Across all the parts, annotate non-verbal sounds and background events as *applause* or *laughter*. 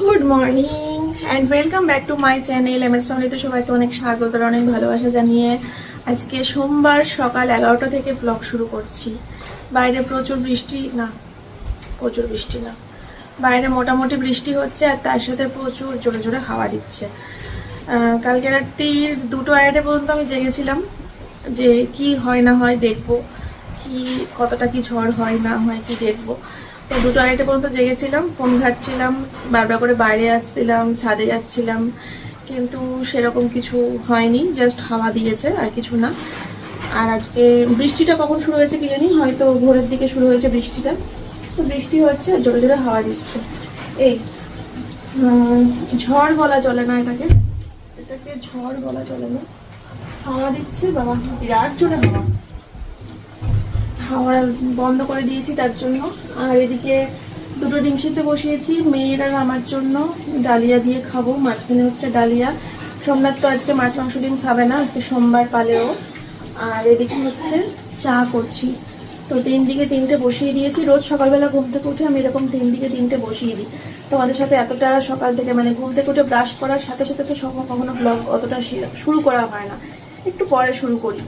Good morning and welcome back to my channel M S ফ্যামিলিতে সবাইকে অনেক স্বাগত অনেক ভালোবাসা জানিয়ে আজকে সোমবার সকাল এগারোটা থেকে ব্লগ শুরু করছি। বাইরে প্রচুর বৃষ্টি, না, প্রচুর বৃষ্টি না। বাইরে মোটামুটি বৃষ্টি হচ্ছে আর তার সাথে প্রচুর জোরে জোরে হাওয়া দিচ্ছে। কালকে রাত্রির দুটো আড়াইটে পর্যন্ত আমি জেগেছিলাম যে কি হয় না হয় দেখব, কি কতটা কি ঝড় হয় না হয় কি দেখব। তো দুটো আড়াইটে পর্যন্ত জেগেছিলাম, ফোন ঘাটছিলাম, বারবার করে বাইরে আসছিলাম, ছাদে যাচ্ছিলাম, কিন্তু সেরকম কিছু হয়নি জাস্ট হাওয়া দিয়েছে আর কিছু না। আর আজকে বৃষ্টিটা কখন শুরু হয়েছে কি জানি, হয়তো ভোরের দিকে শুরু হয়েছে বৃষ্টিটা। তো বৃষ্টি হচ্ছে আর জোরে জোরে হাওয়া দিচ্ছে। এই ঝড় বলা চলে না এটাকে। এটাকে ঝড় বলা চলে না। হাওয়া দিচ্ছে, বাবা, বিরাট জোরে হাওয়া। হাওয়া বন্ধ করে দিয়েছি তার জন্য। আর এদিকে দুটো ডিম সিদ্ধ বসিয়েছি, মেয়ের আর আমার জন্য ডালিয়া দিয়ে খাব। মাঝখানে হচ্ছে ডালিয়া। সোমনাথ তো আজকে মাছ, মাংস ডিম খাবে না, আজকে সোমবার পালেও। আর এদিকে হচ্ছে চা করছি। তো তিন দিকে তিনটে বসিয়ে দিয়েছি। রোজ সকালবেলা ঘুম থেকে উঠে আমি এরকম তিন দিকে তিনটে বসিয়ে দিই। তোমাদের সাথে এতটা সকাল থেকে মানে ঘুম থেকে উঠে ব্রাশ করার সাথে সাথে তো কখনো ব্লগ অতটা শুরু করা হয় না। একটু পরে শুরু করি।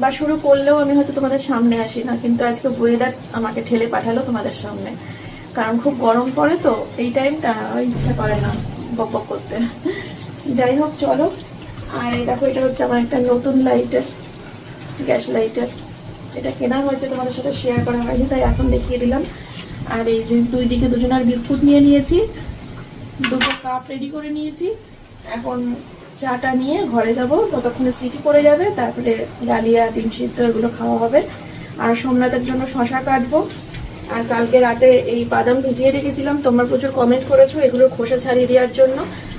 বা শুরু করলেও আমি হয়তো তোমাদের সামনে আসি না, কিন্তু আজকে ওয়েদার আমাকে ঠেলে পাঠালো তোমাদের সামনে। কারণ খুব গরম পড়ে তো, এই টাইমটা ইচ্ছা করে না বক বক করতে। যাই হোক, চলো। আর দেখো, এটা হচ্ছে আমার একটা নতুন লাইটের গ্যাস লাইটার এটা কেনা হয়েছে তোমাদের সাথে শেয়ার করা হয়নি, তাই এখন দেখিয়ে দিলাম। আর এই যে দুই দিকে দুজনের বিস্কুট নিয়ে নিয়েছি, দুটো কাপ রেডি করে নিয়েছি। এখন চাটা নিয়ে ঘরে যাব, ততক্ষণে সিটি পড়ে যাবে, তারপরে ডালিয়া, ডিম সিদ্ধ, এগুলো খাওয়া হবে। আর সোমনাথের জন্য শশা কাটবো। আর কালকে রাতে এই বাদাম ভিজিয়ে রেখেছিলাম, তোমরা প্রচুর কমেন্ট করেছ এগুলোর খোসা ছাড়িয়ে দেওয়ার জন্য।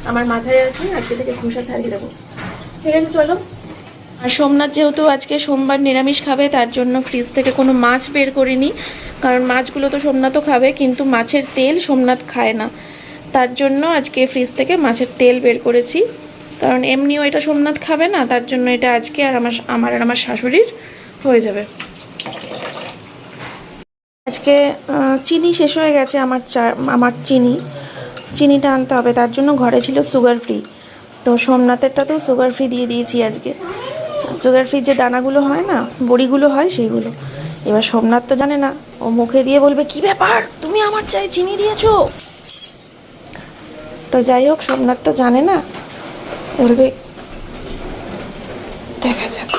আমার মাথায় আছে, আজকে থেকে খোসা ছাড়িয়ে দেবো। ঠিক আছে চলো। আর সোমনাথ যেহেতু আজকে সোমবার নিরামিষ খাবে, তার জন্য ফ্রিজ থেকে কোনো মাছ বের করিনি। কারণ মাছগুলো তো সোমনাথও খাবে, কিন্তু মাছের তেল সোমনাথ খায় না। তার জন্য আজকে ফ্রিজ থেকে মাছের তেল বের করেছি। কারণ এমনিও এটা সোমনাথ খাবে না, তার জন্য এটা আজকে আর আমার আমার আর আমার শাশুড়ির হয়ে যাবে। আজকে চিনি শেষ হয়ে গেছে আমার চা, আমার চিনি। চিনিটা আনতে হবে, তার জন্য ঘরে ছিল সুগার ফ্রি। তো সোমনাথেরটা তো সুগার ফ্রি দিয়ে দিয়েছি আজকে। সুগার ফ্রি যে দানাগুলো হয় না, বড়িগুলো হয় সেইগুলো। এবার সোমনাথ তো জানে না, ও মুখে দিয়ে বলবে, কি ব্যাপার? তুমি আমার চাই চিনি দিয়েছ? তো যাই হোক, সোমনাথ তো জানে না বলবে দেখা যাক।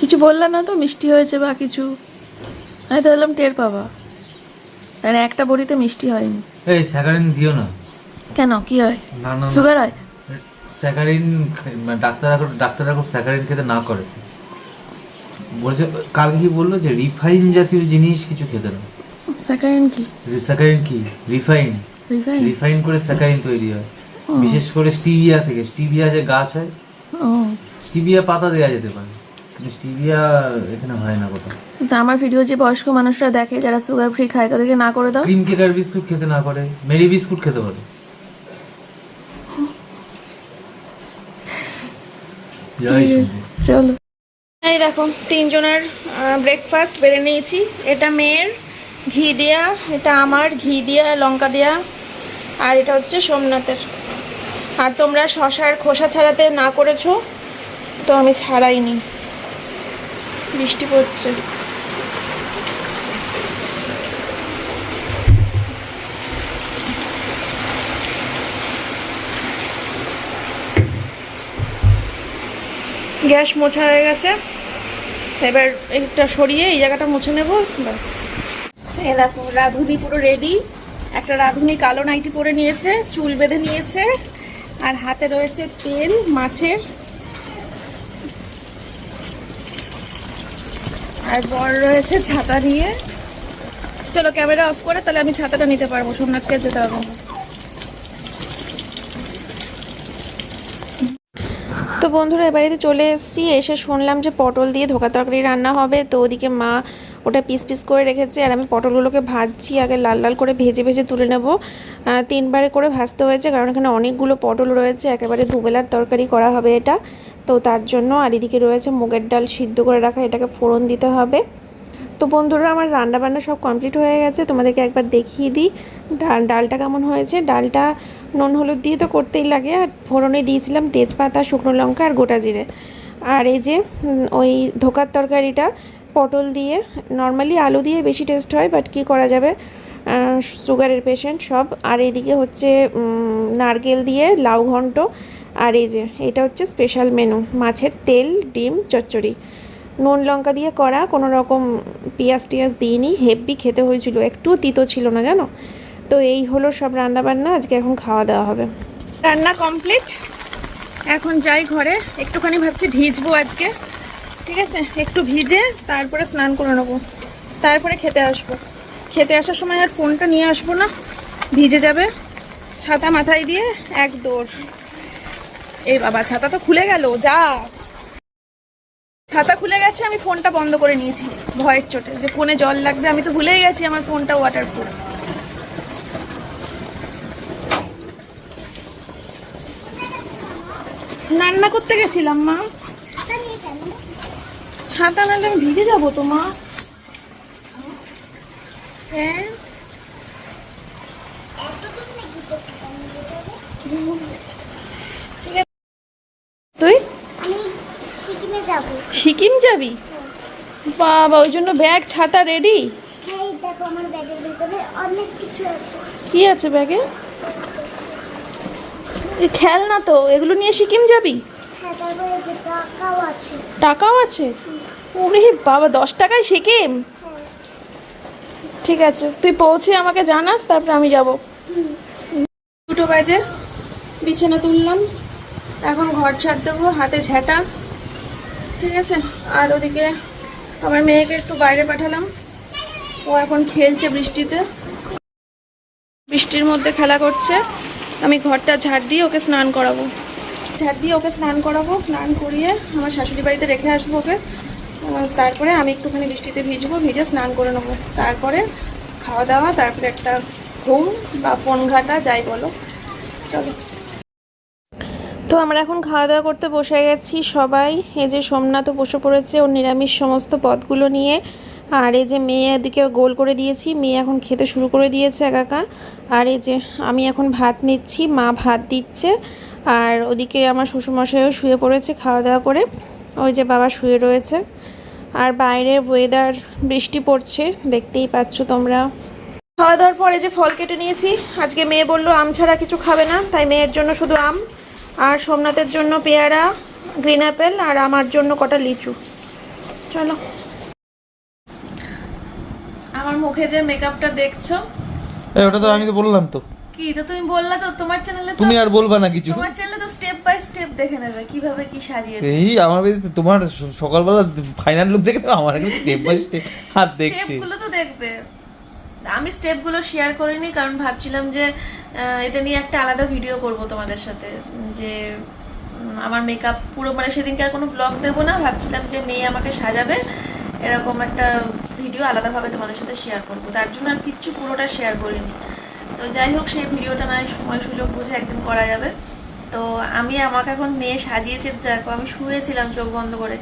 কিছু বললে না তো মিষ্টি হয়েছে বা কিছু। আমি তো বললাম টের পাবা। আর একটা বড়িতে মিষ্টি হয়নি। এই স্যাকারিন দিও না। কেন? কি হয়? না না সুগার হয়? স্যাকারিন ডাক্তার ডাক্তার এখন স্যাকারিন খেতে না করে। বলছে কালকে কি বলল যে রিফাইন জাতীয় জিনিস কিছু খেতে না। স্যাকারিন কি স্যাকারিন কি? রিফাইন রিফাইন করে স্যাকারিন তৈরি হয়। বিশেষ করে স্টিভিয়া থেকে। স্টিভিয়া যে গাছ হয় স্টিভিয়া পাতা দেওয়া যেতে পারে। কিন্তু স্টিভিয়া এখানে হয় না কোথাও। তা আমার ভিডিও যে বয়স্ক মানুষরা দেখে যারা সুগার ফ্রি খায় তাদেরকে না করে দাও। ক্রিম কেকার বিস্কুট খেতে না করে মেরি বিস্কুট খেতে পারে। চলো। এই দেখো তিনজনের ব্রেকফাস্ট বেড়ে নিয়েছি। এটা মেয়ের ঘি দেয়া, এটা আমার, ঘি দেয়া, লঙ্কা দেয়া, আর এটা হচ্ছে সোমনাথের। আর তোমরা শশার খোসা ছাড়াতে না করেছ, তো আমি ছাড়াইনি। বৃষ্টি পড়ছে। গ্যাস মোছা হয়ে গেছে। এবার এটা সরিয়ে এই জায়গাটা মুছে নেব, ব্যাস। এই দেখো, রাঁধুনি পুরো রেডি একটা রাঁধুনি কালো নাইটি পরে নিয়েছে, চুল বেঁধে নিয়েছে, আর হাতে রয়েছে তেল, মাছের। আর বর রয়েছে ছাতা নিয়ে। চলো ক্যামেরা অফ করে তাহলে আমি ছাতাটা নিতে পারব, সোমনাথকে যেতে হবে তো বন্ধুরা এ বাড়িতে চলে এসেছি, এসে শুনলাম যে পটল দিয়ে ধোকা তরকারি রান্না হবে, তো ওদিকে মা ওটা পিস পিস করে রেখেছে আর আমি পটলগুলোকে ভাজছি, আগে লাল লাল করে ভেজে ভেজে তুলে নেব। তিনবারে করে ভাজতে হয়েছে, কারণ এখানে অনেকগুলো পটল রয়েছে, একেবারে দুবেলার তরকারি করা হবে এটা। তো তার জন্য আর এদিকে রয়েছে মুগের ডাল সিদ্ধ করে রাখা, এটাকে ফোড়ন দিতে হবে। তো বন্ধুরা, আমার রান্না বান্না সব কমপ্লিট হয়ে গেছে, তোমাদেরকে একবার দেখিয়ে দিই ডাল, ডালটা কেমন হয়েছে। ডালটা নুন হলুদ দিয়ে তো করতেই লাগে, আর ফোড়নে দিয়েছিলাম তেজপাতা, শুকনো লঙ্কা আর গোটা জিরে। আর এই যে ওই ধোকার তরকারিটা, পটল দিয়ে নর্মালি আলু দিয়ে বেশি টেস্ট হয় বাট কী করা যাবে? সুগারের পেশেন্ট সব। আর এইদিকে হচ্ছে নারকেল দিয়ে লাউ ঘন্ট। আর এই যে, এটা হচ্ছে স্পেশাল মেনু মাছের তেল, ডিম, চচ্চড়ি। নুন লঙ্কা দিয়ে করা, কোনো রকম পেঁয়াজ টিয়াজ দিইনি হেভি খেতে হয়েছিল একটুও তিতো ছিল না, জানো? তো এই হলো সব রান্না বান্না আজকে এখন খাওয়া দাওয়া হবে। রান্না কমপ্লিট এখন যাই ঘরে। একটুখানি ভাবছি ভিজবো আজকে। ঠিক আছে? একটু ভিজে তারপরে স্নান করে নেব। তারপরে খেতে আসব। খেতে আসার সময় আর ফোনটা নিয়ে আসব না। ভিজে যাবে। ছাতা মাথায় দিয়ে এক দৌড়। এই বাবা, ছাতা তো খুলে গেল, যা। ছাতা খুলে গেছে, আমি ফোনটা বন্ধ করে নিয়েছি। ভয়ের চোটে। যে ফোনে জল লাগবে, আমি তো ভুলেই গেছি আমার ফোনটা ওয়াটার ওয়াটারপ্রুফ রান্না করতে গেছিলাম মা। ছাতা নাহলে আমি ভিজে যাব তো মা। হ্যাঁ? তুই? সিকিমে যাব? বাবা ওই জন্য ব্যাগ ছাতা রেডি? কি আছে ব্যাগে? খেলনা তো এগুলো নিয়ে সিকিম যাবি? হ্যাঁ টাকাও আছে। ওরে বাবা দশ টাকায় সিকিম? ঠিক আছে তুই পৌঁছে আমাকে জানাস তারপরে আমি যাব। দুটো বাজে বিছানা তুললাম এখন ঘর ছাড় দেবো হাতে ঝেঁটা। ঠিক আছে আর ওদিকে আমার মেয়েকে একটু বাইরে পাঠালাম। ও এখন খেলছে বৃষ্টিতে। বৃষ্টির মধ্যে খেলা করছে। আমি ঘরটা ঝাড় দিয়ে ওকে স্নান করাবো। ঝাড় দিয়ে ওকে স্নান করাবো স্নান করিয়ে আমার শাশুড়ি বাড়িতে রেখে আসব ওকে। তারপরে আমি একটুখানি বৃষ্টিতে ভিজবো ভিজে স্নান করে নেব। তারপরে খাওয়া দাওয়া তারপরে একটা ঘুম বা ফোন ঘাটা যাই বলো। চলো। তো আমরা এখন খাওয়া দাওয়া করতে বসে গেছি সবাই। এই যে সোমনাথও বসে পড়েছে ওর নিরামিষ সমস্ত পদগুলো নিয়ে। আর এই যে মেয়ে এদিকে গোল করে দিয়েছি, মেয়ে এখন খেতে শুরু করে দিয়েছে একাকা আর এই যে আমি এখন ভাত নিচ্ছি, মা ভাত দিচ্ছে। আর ওদিকে আমার শ্বশুরমশাইও শুয়ে পড়েছে খাওয়া দাওয়া করে। ওই যে বাবা শুয়ে রয়েছে। আর বাইরে ওয়েদার বৃষ্টি পড়ছে, দেখতেই পাচ্ছ তোমরা। খাওয়া দাওয়ার পরে যে ফল কেটে নিয়েছি, আজকে মেয়ে বলল আম ছাড়া কিছু খাবে না, তাই মেয়ের জন্য শুধু আম। আর সোমনাথের জন্য পেয়ারা গ্রিন অ্যাপেল আর আমার জন্য কটা লিচু। চলো। আমার মুখে যে মেকআপটা দেখছ? এই, ওটা তো আমি তো বললাম তো। কি তো তুমি বললা তো? তোমার চ্যানেলে তুমি আর বলবা না কিছু। তোমার চ্যানেলে তো স্টেপ বাই স্টেপ দেখে নেবে কীভাবে কি সাজিয়েছে। এই আমার তোমার সকালবেলা ফাইনাল লুক দেখে আমার একটু স্টেপ বাই স্টেপ হাত দেখছি। স্টেপগুলো তো দেখবে। আমি স্টেপগুলো শেয়ার করিনি কারণ ভাবছিলাম যে এটা নিয়ে একটা আলাদা ভিডিও করব তোমাদের সাথে। যে আমার মেকআপ পুরো মানে সেদিনকে আর কোনো ব্লগ দেবো না ভাবছিলাম যে মেয়ে আমাকে সাজাবে। এরকম একটা ভিডিও আলাদাভাবে তোমাদের সাথে শেয়ার করব। তার জন্য আর কিচ্ছু পুরোটা শেয়ার করিনি। তো যাই হোক, সেই ভিডিওটা নয় সময় সুযোগ বুঝে একদিন করা যাবে। তো আমি, আমাকে এখন মেয়ে সাজিয়েছে, দেখো আমি শুয়েছিলাম চোখ বন্ধ করে।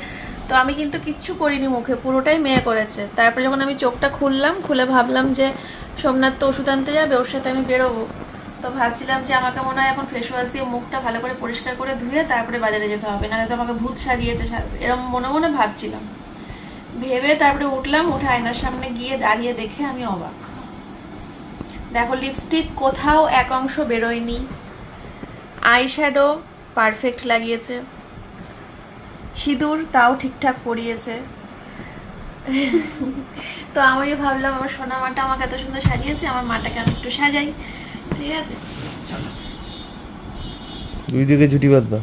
তো আমি কিন্তু কিচ্ছু করিনি মুখে, পুরোটাই মেয়ে করেছে। তারপরে যখন আমি চোখটা খুললাম, খুলে ভাবলাম যে সোমনাথ তো ওষুধ আনতে যাবে, ওর সাথে আমি বেরোবো। তো ভাবছিলাম যে আমাকে মনে হয় এখন ফেস ওয়াশ দিয়ে মুখটা ভালো করে পরিষ্কার করে ধুয়ে তারপরে বাজারে যেতে হবে। নাহলে তো আমাকে ভূত সাজিয়েছে এরকম মনে মনে ভাবছিলাম। ভেবে তারপরে উঠলাম, উঠে আয়নার সামনে গিয়ে দাঁড়িয়ে দেখে আমি অবাক। দেখো লিপস্টিক কোথাও এক অংশ বেরোয়নি। আই শ্যাডো পারফেক্ট লাগিয়েছে। সিঁদুর তাও ঠিকঠাক পরিয়েছে। তো আমিও ভাবলাম, আমার সোনা মাটা আমাকে এত সুন্দর সাজিয়েছে, আমার মাটাকে আমি একটু সাজাই। ঠিক আছে, চলো। দুই দিকে ছুটি বাঁধবা।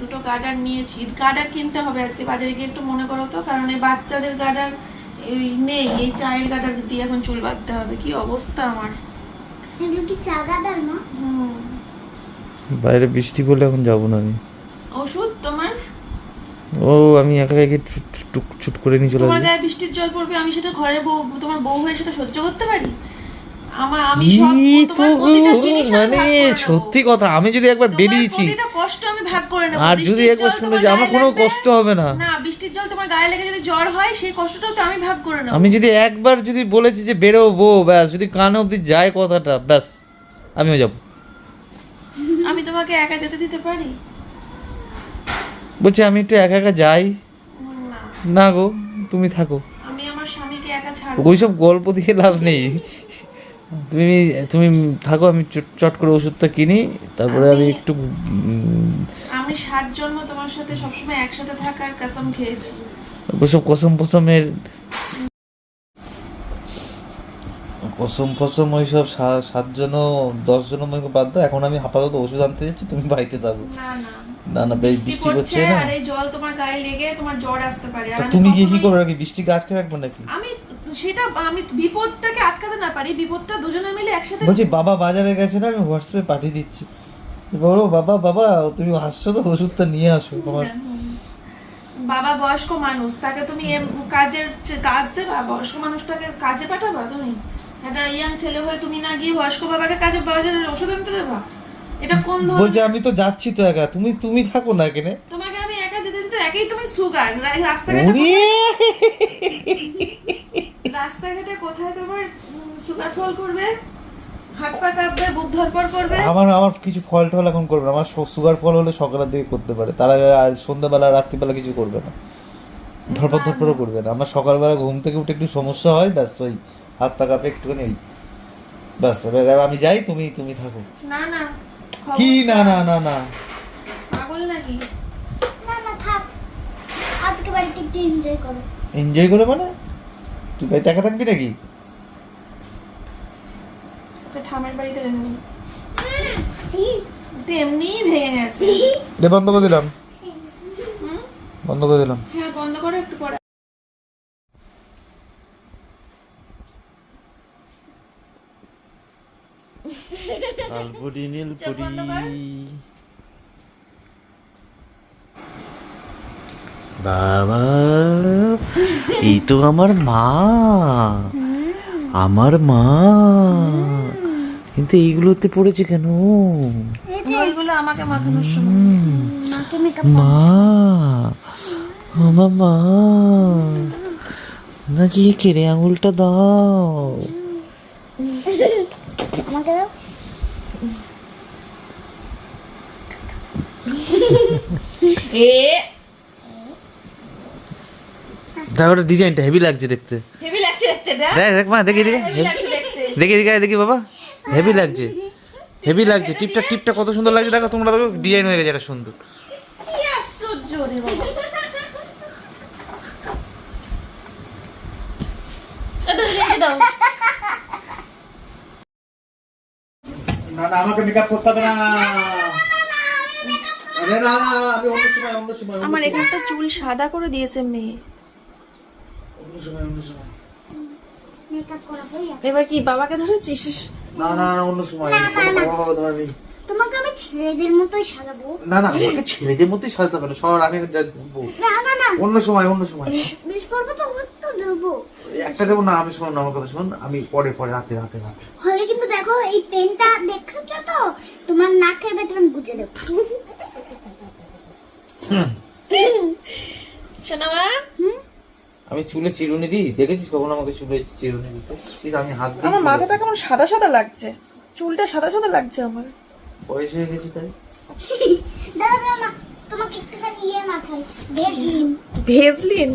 দুটো গার্ডার নিয়েছি। গার্ডার কিনতে হবে আজকে বাজারে গিয়ে একটু মনে করো তো কারণ এই বাচ্চাদের গার্ডার এই নেই এই চায়ের গার্ডার দিয়ে এখন চুল বাঁধতে হবে। কি অবস্থা আমার? বাইরে বৃষ্টি পড়লে এখন যাব না আমি। ওষুধ তোমার? ও আমি একা একে ছুট করে নিয়ে চলে তোমার গায়ে বৃষ্টির জল পড়বে আমি সেটা ঘরে বউ তোমার বউ হয়ে সেটা সহ্য করতে পারি? আমার আমি মানে। সত্যি কথা আমি যদি একবার বেরিয়েছি কষ্ট আমি ভাগ করে নেব। আর যদি একবার শুনে যে আমার কোনো কষ্ট হবে না। না বৃষ্টির জল তোমার গায়ে লেগে যদি জ্বর হয় সেই কষ্টটাও তো আমি ভাগ করে নেব। আমি যদি একবার যদি বলেছি যে বেরোবো ব্যাস যদি কান অবধি যায় কথাটা ব্যাস আমিও যাব। আমি তোমাকে একা যেতে দিতে পারি? বলছি আমি একটু একা একা যাই। না। না গো তুমি থাকো। আমি আমার স্বামীকে একা ছাড়বো। ওইসব গল্প দিয়ে লাভ নেই। তুমি তুমি থাকো আমি চট- চট করে ওষুধটা কিনি তারপরে আমি একটু আমি সাত জন্ম তোমার সাথে সবসময় একসাথে থাকার কসম খেয়েছি। ওসব কসম ফসমের কসম ফসম ওইসব সা- সাতজন দশ জন আমাকে বাদ দাও এখন আমি আপাতত ওষুধ আনতে যাচ্ছি তুমি বাড়িতে থাকো। না না। না না বেশ বৃষ্টি করছে না? আর জল তোমার গায়ে লেগে তোমার জ্বর আসতে পারে। তা তুমি গিয়ে কি কখনোই- করে রাখি বৃষ্টিকে আটকে রাখব নাকি? আমি সেটা আমি বিপদটাকে আটকাতে না পারি বিপদটা দুজনে মিলে একসাথে বলছি বাবা বাজারে গেছে না? আমি হোয়াটসঅ্যাপে পাঠিয়ে দিচ্ছি। বলো বাবা বাবা তুমি আসছো তো ওষুধটা নিয়ে আসো আমার বাবা বয়স্ক মানুষ তাকে তুমি এম- কাজের কাজ দেবা? বয়স্ক মানুষটাকে কাজে পাঠাবা তুমি? একটা ইয়াং ছেলে হয়ে তুমি না গিয়ে বয়স্ক বাবাকে কাজে বাজারের ওষুধ আনতে দেবা? এটা কোন বলছে ধরনের আমি তো যাচ্ছি তো একা। তুমি তুমি থাকো না এখানে। তোমাকে আমি একা যেতে দিতে একই তুমি সুগার রাস্তাঘাটে রাস্তাঘাটে কোথায় তোমার সুগার ফল করবে? হাত পা কাঁপবে বুক ধরপড় করবে? আমার আমার কিছু ফল টল এখন করবে না। আমার সুগার ফল হলে সকালের দিকে করতে পারে। তার আগে আর সন্ধ্যাবেলা রাত্রিবেলা কিছু করবে না। ধরপর ধরপরও করবে না। আমার সকালবেলা ঘুম থেকে উঠে একটু সমস্যা হয় ব্যাস ওই হাত পা কাঁপে একটুখানি ওই। ব্যাস এবার আমি যাই তুমি তুমি থাকো। না না কি? না না না না। পাগল নাকি? না না থাক। আজকে বাড়িতে একটু এনজয় করো। এনজয় করে মানে? তুই বাড়িতে একা থাকবি নাকি? ঠামের বাড়িতে ভেঙে গেছে। রে বন্ধ করে দিলাম। বন্ধ করে দিলাম। হ্যাঁ বন্ধ করো একটু পরে। লালপুরি চোখ বাবা। এই তো আমার মা। আমার মা। কিন্তু এইগুলোতে পড়েছে কেন? আমাকে মাখানোর সময়। মা। আমার মা। নাকি কেড়ে আঙুলটা দাও। আমাকে দাও। এ দেখো ডিজাইনটা হেভি লাগছে দেখতে হেভি লাগছে দেখতে দেখ দেখ মা দেখি দেখি হেভি লাগছে দেখতে দেখি দেখি দেখি বাবা হেভি লাগছে হেভি লাগছে টিপটা টিপটা কত সুন্দর লাগছে দেখো তোমরা দেখো ডিজাইন হয়ে গেছে এটা সুন্দর কি আশ্চর্য রে বাবা এটা রেখে দাও না না আমাকে মেকআপ করতে হবে না আরে না না আমি অন্য সময় অন্য সময় আমার এখানটা চুল সাদা করে দিয়েছে মেয়ে এবার কি বাবাকে ধরেছিস? না না না অন্য সময়। বাবা তোমাকে আমি ছেলেদের মতোই সাজাবো। না না আমাকে ছেলেদের মতোই সাজতে হবে না। সবার আগে না না না। অন্য সময় অন্য সময়। বিশ করব তো তো দেবো। একটা দেবো না আমি শোন না, আমার কথা শোন। আমি পরে পরে রাতে রাতে রাতে। হলে কিন্তু দেখো এই পেনটা দেখেছ তো? তোমার নাকের ভেতরে আমি গুজে দেবো। শোনা মা আমি চুলে চিরুনি দিই? দেখেছিস কখন আমাকে চুলে চিরুনি দিতে? আমি হাত দিই আমার মাথাটা কেমন সাদা সাদা লাগছে। চুলটা সাদা সাদা লাগছে আমার। বয়স হয়ে গেছে তাই? ইয়ে মাথায় ভেজলিন। ভেজলিন?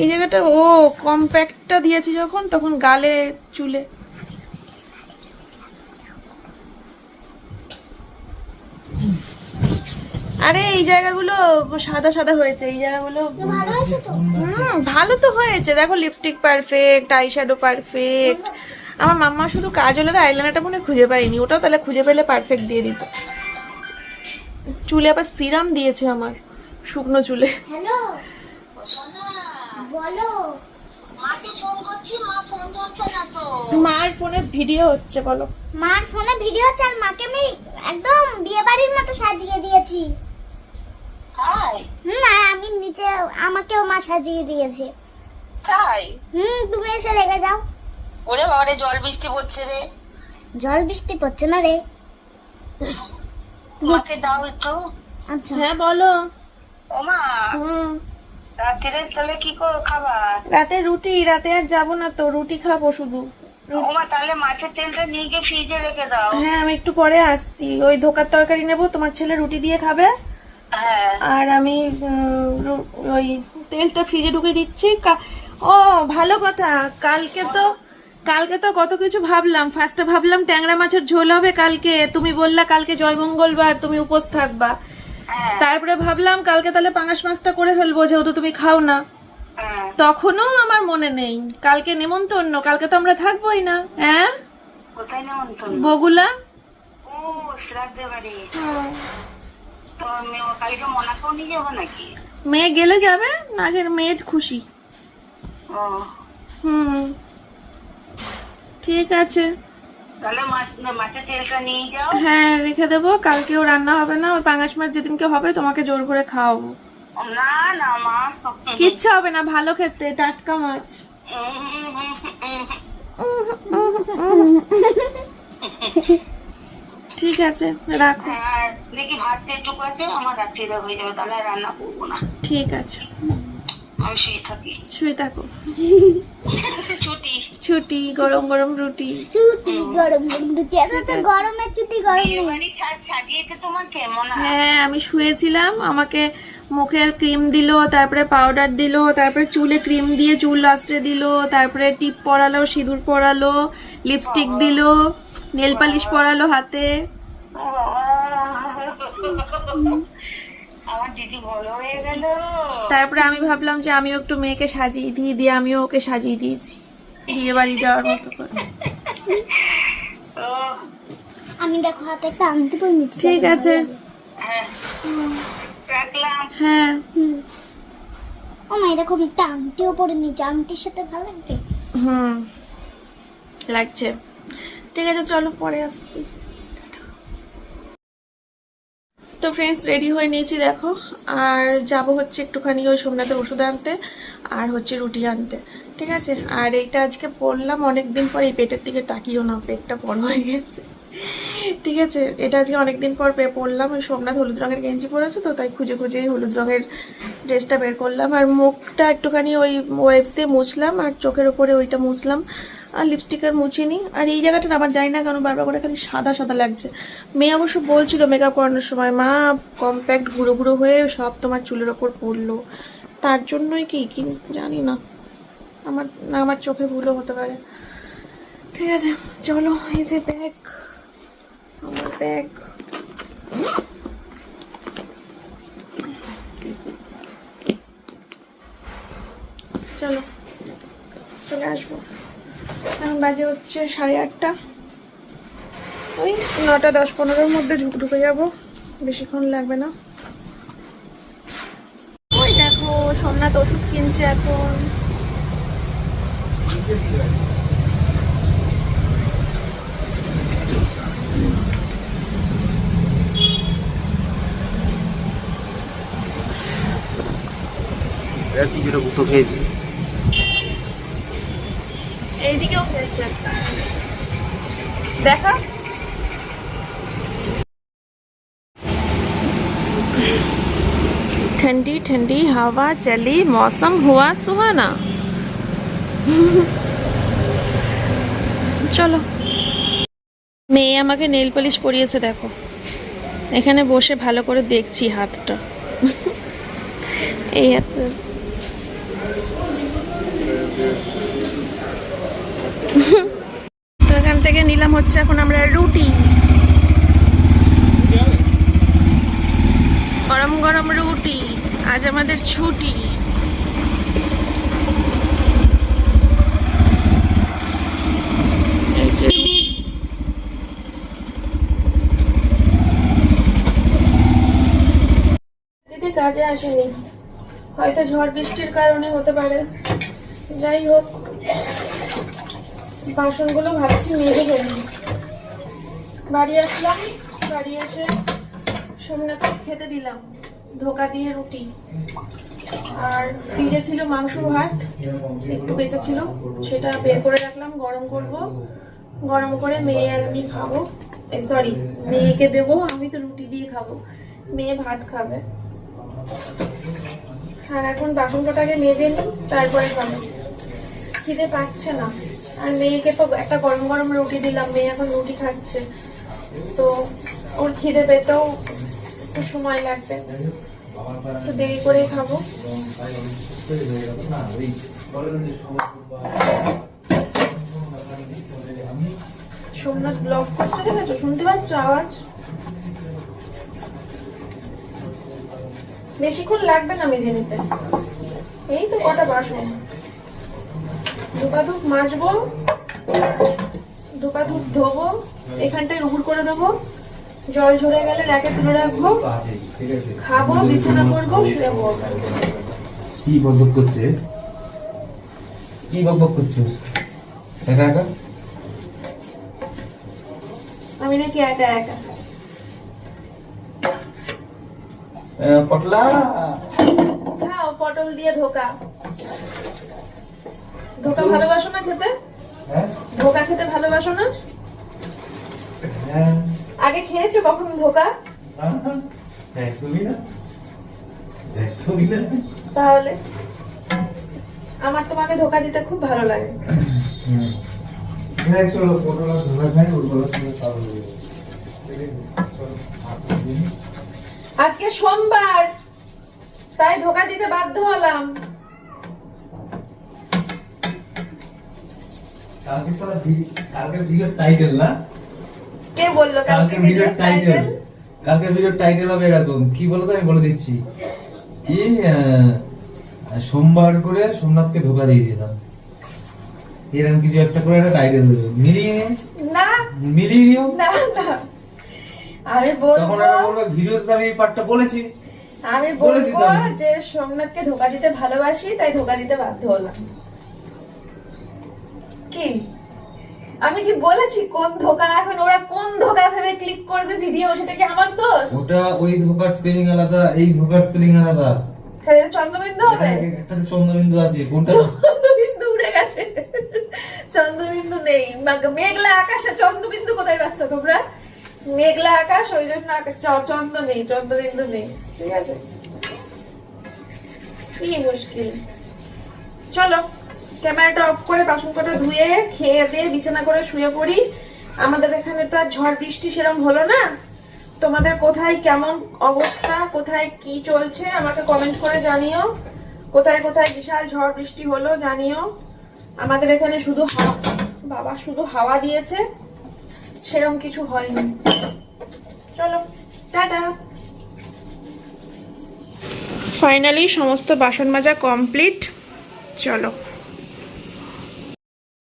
এই জায়গাটা ও কম্প্যাক্টটা দিয়েছি যখন তখন গালে চুলে। আরে এই জায়গাগুলো সাদা সাদা হয়েছে এই জায়গাগুলো ভালো তো? হুম, ভালো তো হয়েছে। দেখো লিপস্টিক পারফেক্ট আইশ্যাডো পারফেক্ট আমার মাম্মা শুধু কাজলের আইলাইনারটা মনে খুঁজে পাইনি ওটাও তাহলে খুঁজে পেলে পারফেক্ট দিয়ে দিত। চুলে আবার সিরাম দিয়েছে আমার শুকনো চুলে। বলো। মার ফোনে ভিডিও হচ্ছে বলো। মার ফোনে ভিডিও হচ্ছে আর মাকে আমি একদম বিয়ে বাড়ির মতো সাজিয়ে দিয়েছি। তাই? হুম আমি নিচে আমাকেও মা সাজিয়ে দিয়েছে। তাই? হুম তুমি এসে রেখে যাও। ওরে বাবারে জল বৃষ্টি পড়ছে রে। জল বৃষ্টি পড়ছে না রে। মাকে দাও একটু। আচ্ছা। হ্যাঁ বলো। ওমা হুম। রাত্রে তাহলে কি করো খাবার? রাতে রুটি রাতে আর যাব না তো রুটি খাব শুধু। ওমা তাহলে মাছের তেলটা নিয়ে গিয়ে ফ্রিজে রেখে দাও। হ্যাঁ আমি একটু পরে আসছি। ওই ধোকার তরকারি নেব তোমার ছেলে রুটি দিয়ে খাবে। আর আমি ওই তেলটা ফ্রিজে ঢুকে দিচ্ছি। ও ভালো কথা। কালকে তো কালকে তো কত কিছু ভাবলাম। ফার্স্টে ভাবলাম ট্যাংরা মাছের ঝোল হবে কালকে। তুমি বললা কালকে জয়মঙ্গলবার তুমি উপোস থাকবা। হ্যাঁ। তারপরে ভাবলাম কালকে তাহলে পাঙাশ মাছটা করে ফেলব যেহেতু তুমি খাও না। হ্যাঁ। তখনও আমার মনে নেই। কালকে নেমন্তন্ন কালকে তো আমরা থাকবোই না হ্যাঁ? বগুলা? ও শ্রাদ্ধে বাড়ি মেয়ে কালকে মোনাকেও নিয়ে যাব নাকি মেয়ে গেলে যাবে না মেয়ে খুশি হুম ঠিক আছে তাহলে মাছ নিয়ে হ্যাঁ রেখে দেবো কালকেও রান্না হবে না ওই পাঙাশ মাছ যেদিনকে হবে তোমাকে জোর করে খাওয়াবো না না মা কিচ্ছু হবে না ভালো খেতে টাটকা মাছ ঠিক আছে রাখো। দেখি আছে আমার হয়ে যাবে তাহলে রান্না করব না। ঠিক আছে। আমি শুয়ে থাকি। শুয়ে থাকো। ছুটি। ছুটি গরম গরম রুটি। চুটি গরম গরম রুটি। এত তো গরমে চুটি গরম নেই। সাজিয়েছে তোমাকে মনে? হয় হ্যাঁ আমি শুয়েছিলাম আমাকে মুখে ক্রিম দিলো তারপরে পাউডার দিলো তারপরে চুলে ক্রিম দিয়ে চুল আশ্রে দিলো তারপরে টিপ পরালো সিঁদুর পরালো লিপস্টিক দিলো। নেল পালিশ পরালো হাতে। হয়ে তারপরে আমি ভাবলাম যে আমিও একটু মেয়েকে সাজিয়ে দিই দিয়ে আমিও ওকে সাজিয়ে দিয়েছি। বিয়ে বাড়ি যাওয়ার মতো করে। আমি দেখো হাতে একটা আংটি পরে নিচ্ছি। ঠিক আছে। হ্যাঁ। রাখলাম হ্যাঁ হুম। ও মা দেখো আমি একটা আংটিও পরে নিচ্ছি আংটির সাথে ভালো লাগছে? হুম। লাগছে। ঠিক আছে, চলো পরে আসছি। তো ফ্রেন্ডস রেডি হয়ে নিয়েছি, দেখো। আর যাব হচ্ছে একটুখানি ওই সোমনাথের ওষুধ আনতে, আর হচ্ছে রুটি আনতে, ঠিক আছে? আর এইটা আজকে পরলাম অনেক দিন পর এই পেটের দিকে তাকিও না, পেটটা বড় হয়ে গেছে। ঠিক আছে? এটা আজকে অনেকদিন পর পে পরলাম, ওই সোমনাথ হলুদ রঙের গেঞ্জি পরেছে তো, তাই খুঁজে খুঁজে হলুদ রঙের ড্রেসটা বের করলাম। আর মুখটা একটুখানি ওই ওয়েবস দিয়ে মুছলাম, আর চোখের ওপরে ওইটা মুছলাম। আর লিপস্টিক আর মুছিনি আর এই জায়গাটা আমার জানি না কেন বারবার করে খালি সাদা সাদা লাগছে। মেয়ে অবশ্য বলছিল মেকআপ করানোর সময়, মা কম্প্যাক্ট ঘুরো ঘুরো হয়ে সব তোমার চুলের ওপর পড়ল। তার জন্যই কি কি জানি না। আমার না, আমার চোখে ভুলও হতে পারে। ঠিক আছে, চলো, এই যে ব্যাগ আমার ব্যাগ চলো, চলে আসব। এখন বাজে হচ্ছে সাড়ে আটটা। ওই নটা দশ পনেরোর মধ্যে ঢুক যাব। বেশিক্ষণ লাগবে না। ওই দেখো, সোমনাথ ওষুধ কিনছে এখন। কিছুটা গুঁতো খেয়েছে? এইদিকেও খেয়েছে দেখা ठंडी ठंडी हवा चली मौसम हुआ सुहाना চলো মেয়ে আমাকে নেল পলিশ পরিয়েছে দেখো এখানে বসে ভালো করে দেখছি হাতটা এই হাত *laughs* তো এখান থেকে নিলাম হচ্ছে এখন আমরা রুটি। গরম গরম রুটি আজ আমাদের ছুটি। দিদি কাজে আসেনি। হয়তো ঝড় বৃষ্টির কারণে হতে পারে। যাই হোক। বাসনগুলো ভাবছি মেজে ফেলব বাড়ি আসলাম, বাড়ি এসে সোমনাথকে খেতে দিলাম, ধোকা দিয়ে রুটি। আর ফ্রিজে ছিল মাংস ভাত, একটু বেঁচে ছিল, সেটা বের করে রাখলাম, গরম করব। গরম করে মেয়ে আর আমি খাব। সরি মেয়েকে দেবো, আমি তো রুটি দিয়ে খাব। মেয়ে ভাত খাবে। আর এখন বাসন কটাকে মেজে নিই, তারপরে খাবে। খিদে পাচ্ছে না। আর মেয়েকে তো একটা গরম গরম রুটি দিলাম, মেয়ে এখন রুটি খাচ্ছে। তো ওর খিদে পেতেও একটু সময় লাগবে। তো দেরি করেই খাব। সোমনাথ ব্লগ করছে দেখেছ? শুনতে পাচ্ছ আওয়াজ? বেশিক্ষণ লাগবে না মেজে নিতে। এই তো কটা বাসন। ধোপা ধূপ মাজবো ধোপা ধূপ ধোবো এখানটায় উবুর করে দেবো জল ঝরে গেলে র্যাকে তুলে রাখব খাব বিছানা করব শুয়ে পড়ব। কি বকবক করছে? কি বকবক করছ? একা একা? আমি নাকি একা একা। পটলা? খাও পটল দিয়ে ধোকা। ধোকা ভালোবাসো না খেতে? হ্যাঁ? ধোকা খেতে ভালোবাসো না? হ্যাঁ। আগে খেয়েছো কখন ধোকা? না? তাহলে? আমার তোমাকে ধোকা দিতে খুব ভালো লাগে। আজকে সোমবার তাই ধোকা দিতে বাধ্য হলাম। কালকে সারা ভি- কালকের ভিডিওর টাইটেল না। কে বলল কালকের ভিডিও টাইটেল টাইটেল কালকের ভিডিওর টাইটেল হবে এরকম। কি বলো তো আমি বলে দিচ্ছি। কি সোমবার করে সোমনাথকে ধোকা দিয়ে দিলাম। এরকম কিছু একটা করে একটা টাইটেল দেবে। মিলিয়ে নিও। না। মিলিয়ে নিও। না না। আমি তখন আমি বলব ভিডিওতে আমি এই পার্টটা বলেছি। আমি বলব যে সোমনাথকে ধোকা দিতে ভালোবাসি তাই ধোকা দিতে বাধ্য হলাম। কি? আমি কি বলেছি কোন ধোকা? এখন ওরা কোন ধোকা ভেবে ক্লিক করবে ভিডিও সেটা কি আমার দোষ? ওটা ওই ধোকার স্পেলিং আলাদা এই ধোকার স্পেলিং আলাদা। তাহলে চন্দ্রবিন্দু হবে? একটাতে চন্দ্রবিন্দু আছে কোনটা? চন্দ্রবিন্দু উড়ে গেছে। চন্দ্রবিন্দু নেই। মেঘলা আকাশে চন্দ্রবিন্দু কোথায় পাচ্ছ তোমরা? মেঘলা আকাশ ওই জন্য চন্দ্র নেই চন্দ্রবিন্দু নেই। ঠিক আছে? কি মুশকিল। চলো। ক্যামেরাটা অফ করে বাসন কটা ধুয়ে, খেয়ে দিয়ে বিছানা করে শুয়ে পড়ি। আমাদের এখানে তো আর ঝড় বৃষ্টি সেরকম হলো না। তোমাদের কোথায় কেমন অবস্থা? কোথায় কি চলছে? আমাকে কমেন্ট করে জানিও। কোথায় কোথায় বিশাল ঝড় বৃষ্টি হলো জানিও। আমাদের এখানে শুধু বাবা, শুধু হাওয়া দিয়েছে। সেরকম কিছু হয়নি। চলো, টাটা। ফাইনালি সমস্ত বাসন মাজা কমপ্লিট চলো।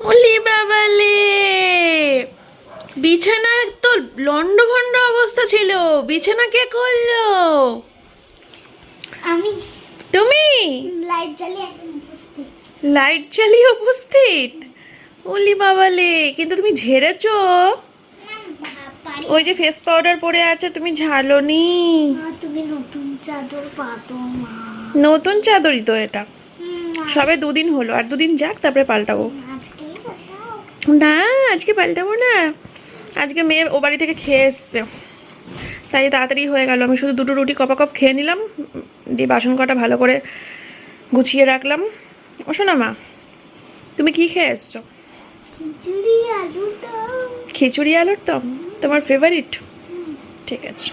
ওলি বাবালে। বিছানার তো লন্ড ভন্ড অবস্থা ছিল। বিছানা কে করল? আমি। তুমি? লাইট জ্বালিয়ে উপস্থিত। লাইট জ্বালিয়ে উপস্থিত? ওলি বাবালে কিন্তু তুমি ঝেড়েছো? ওই যে ফেস পাউডার পরে আছে তুমি ঝালোনি তুমি নতুন চাদর পাতো নতুন চাদরই তো এটা। সবে দুদিন হলো আর দুদিন যাক তারপরে পাল্টাবো। না আজকে পাল্টাবো না। আজকে মেয়ে ও বাড়ি থেকে খেয়ে এসছে। তাই তাড়াতাড়ি হয়ে গেল। আমি শুধু দুটো রুটি কপা কপ খেয়ে নিলাম দিয়ে বাসন কটা ভালো করে গুছিয়ে রাখলাম। ও শোনা মা তুমি কি খেয়ে এসছো? খিচুড়ি আলু খিচুড়ি আলুর দম তোমার ফেভারিট ঠিক আছে।